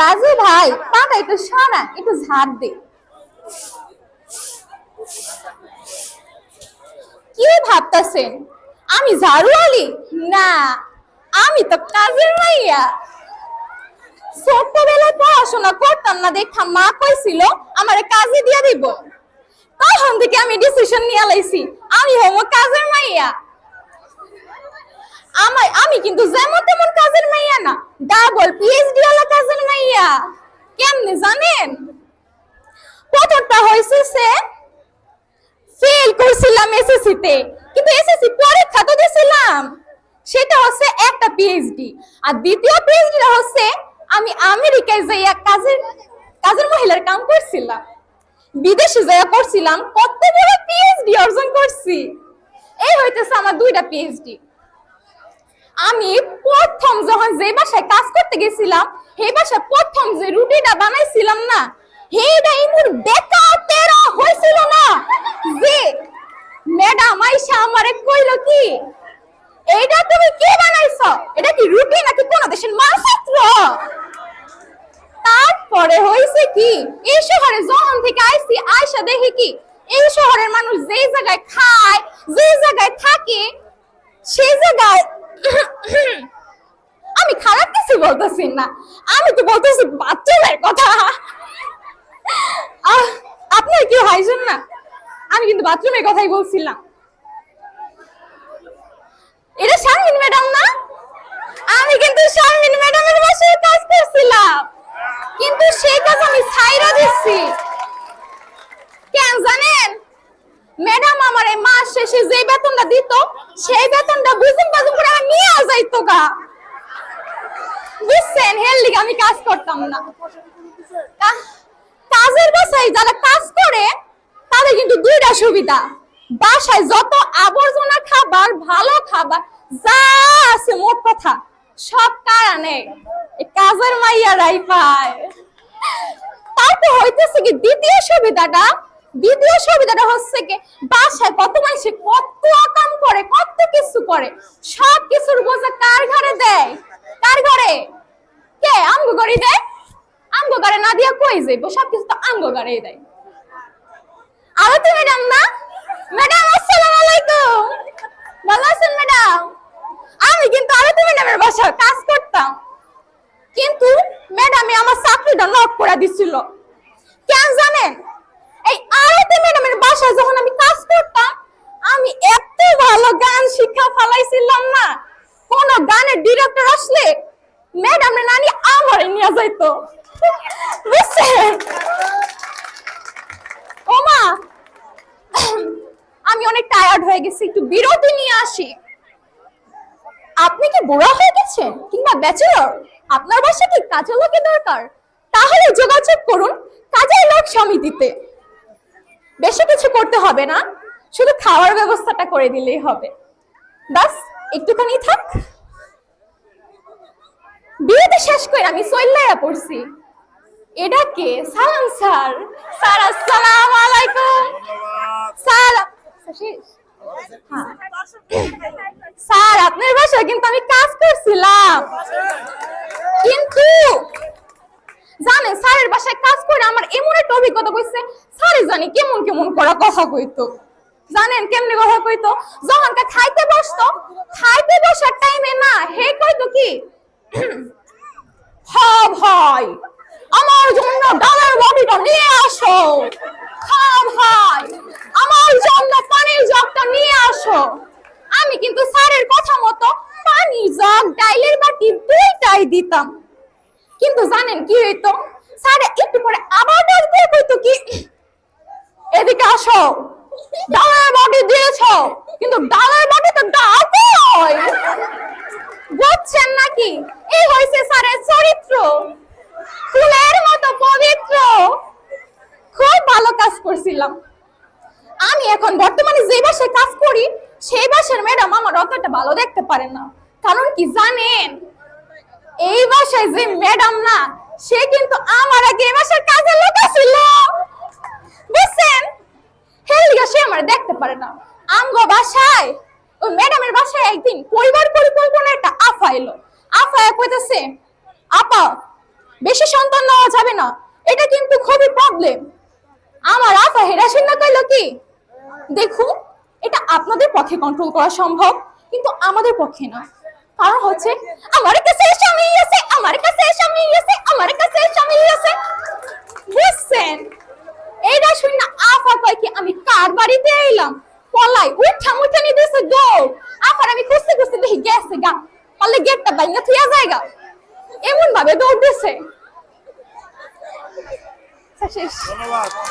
রাজু ভাই পাটা একটু সরা একটু ঝাড় দে। কি ভাবতাছেন? আমি ঝাড়ু আলি না, আমি তো কাজের মাইয়া। পড়াশোনা করতাম না দেখা, মা কইছিল, আমারে কাজে দিয়া দিব। তখন থেকে আমি ডিসিশন নিয়ে লাইছি, আমি হব কাজের মাইয়া। আমি কিন্তু যেমন তেমন কাজের মাইয়া না ডাবল পিএইচডি মাইয়া কেমনে জানেন? প্রথমটা হয়েছে সে ফেল করছিলাম এসএসসি তে। কিন্তু এসএসসি পরীক্ষা তো দিয়েছিলাম সেটা হচ্ছে একটা পিএইচডি আর দ্বিতীয় পিএইচডিটা হচ্ছে আমি আমেরিকায় যাইয়া কাজের কাজের মহিলার কাম করছিলাম। বিদেশে যাইয়া করছিলাম। কত বড় পিএইচডি অর্জন করছি। এই হইতেছে আমার দুইটা পিএইচডি আমি প্রথম যখন যে বাসায় কাজ করতে গেছিলাম, সেই বাসায় প্রথম যে রুটিটা বানাইছিলাম না, সেইটা ইমুর বেকা তেরা হয়েছিল না। যে ম্যাডাম আইসা আমারে কইল কি, এইটা তুমি কি বানাইছো? এটা কি রুটি নাকি কোন দেশের মানচিত্র তারপরে হয়েছে কি, এই শহরে যখন থেকে আইছি আয়সা দেখি কি, এই শহরের মানুষ যেই জায়গায় খায়, যেই জায়গায় থাকে, সেই জায়গায় আমি খারাপ কিছু বলতেছি না। আমি তো বলতেছি বাচ্চাদের কথা। আপনার কি হাইছেন না? আমি কিন্তু বাথরুমের কথাই বলছিলাম। এটা শারমিন ম্যাডাম না? আমি কিন্তু শারমিন ম্যাডামের বাসায় কাজ করছিলাম। কিন্তু সেই কাজ আমি ছাইরা দিচ্ছি কেন জানেন? ম্যাডাম আমার এই মাস শেষে যে বেতনটা দিত, সেই বেতনটা বুঝুম বাজুম করে আমি নিয়ে যাইতো গা। বুঝছেন? হেল লিগে আমি কাজ করতাম না। কাজের বাসায় যারা কাজ করে, তাদের কিন্তু দুইটা সুবিধা। বাসায় যত আবর্জনা খাবার, ভালো খাবার, যা আছে মোট কথা, সব কারণে কাজের মাইয়ারাই পায়। তারপর হইতেছে কি, দ্বিতীয় সুবিধাটা দ্বিতীয় সুবিধাটা হচ্ছে কি? বাসায় কত মানুষে কত কাম করে, কত কিছু করে সব কিছুর বোঝা কার ঘরে দেয়? কার ঘরে? কে? আমগো ঘরে দেয়? আমগো ঘরে না দিয়া কই যাইবো? সব তো আমগো ঘরেই দেয়। আরও তো ম্যাডাম না? ম্যাডাম, আসসালামু আলাইকুম। ভালো আছেন ম্যাডাম? আমি কিন্তু আরতি ম্যাডামের বাসায় কাজ করতাম। কিন্তু ম্যাডামে আমার চাকরিটা লক করে দিছিল। কেন জানেন? ম্যাডামের বাসায় যখন আমি কাজ করতাম, আমি এত ভালো গান শিক্ষা ফালাইছিলাম না। কোন গানের ডিরেক্টর আসলে ম্যাডামের নানি আমারে নিয়ে যাইতো। ওমা আমি অনেক টায়ার্ড হয়ে গেছি, একটু বিরতি নিয়ে আসি। আপনি কি বুড়া হয়ে গেছেন কিংবা ব্যাচেলর আপনার বাসায় কি কাজের লোকের দরকার? তাহলে যোগাযোগ করুন কাজের লোক সমিতিতে। বেশি কিছু করতে হবে না, শুধু খাওয়ার ব্যবস্থাটা করে দিলেই হবে। বাস, একটুখানি থাক। বিয়েতে শেষ করে আমি সৈল্লাইয়া পড়ছি। এটা কে? সালাম, স্যার। স্যার, আসসালাম আলাইকুম। সালাম হ্যাঁ। স্যার, আপনার বাসায় কিন্তু আমি কাজ করছিলাম। কিন্তু জানেন, স্যারের বাসায় কাজ করে আমার এমন একটা অভিজ্ঞতা কইছে স্যারে জানি কেমন কেমন করা কথা কইতো। জানেন কেমনে কথা কইতো? যখন খাইতে বসতো, খাইতে বসার টাইমে না, হে কইতো কি? হ্যাঁ ভাই, আমার জন্য ডালের বডিটা নিয়ে আসো। হ্যাঁ ভাই, আমার জন্য পানির জগটা নিয়ে আসো। আমি কিন্তু স্যারের কথা মতো পানির জগ, ডাইলের বাটি দুইটাই দিতাম। কিন্তু জানেন কি হইতো? স্যার একটু পরে আবার ডাক দিয়ে কইতো কি, এদিকে আসো, ডালের বাটি দিয়েছ। কিন্তু ডালের বাটি তো ডাল কই বুঝছেন নাকি? এই হইছে স্যারের চরিত্র। ফুলের মতো পবিত্র। খুব ভালো কাজ করছিলাম। আমি এখন বর্তমানে যে বাসায় কাজ করি, সেই বাসার ম্যাডাম আমার অতটা ভালো দেখতে পারে না। কারণ কি জানেন? এই বাসায় যে ম্যাডাম না, সে কিন্তু আমার আগে এই বাসার কাজের লোক ছিল বুঝছেন হেলিগা সে আমার দেখতে পারে না। আমগো বাসায়, ওই ম্যাডামের বাসায় একদিন পরিবার পরিকল্পনা একটা আফা এলো। আফা কইতেছে, আপা, বেশি সন্তান নেওয়া যাবে না। এটা কিন্তু খুবই প্রবলেম আমার আফা হেরাসিন না কইলো কি, দেখুন, এটা আপনাদের পক্ষে কন্ট্রোল করা সম্ভব, কিন্তু আমাদের পক্ষে না। কারণ হচ্ছে আমার কাছে স্বামী আছে, আমার কাছে স্বামী আছে, আমার কাছে স্বামী আছে। বুঝছেন? এইটা শুন না আফা কয় কি, আমি কার বাড়িতে এলাম পলাই উঠা মুঠা নিয়ে দিয়েছে দৌড়। আফার, আমি খুঁজতে খুঁজতে দেখি গেছে গা, পারলে গেটটা বাইঙ্গা থুয়া জায়গা এমন ভাবে দৌড় দিছে শেষ। ধন্যবাদ।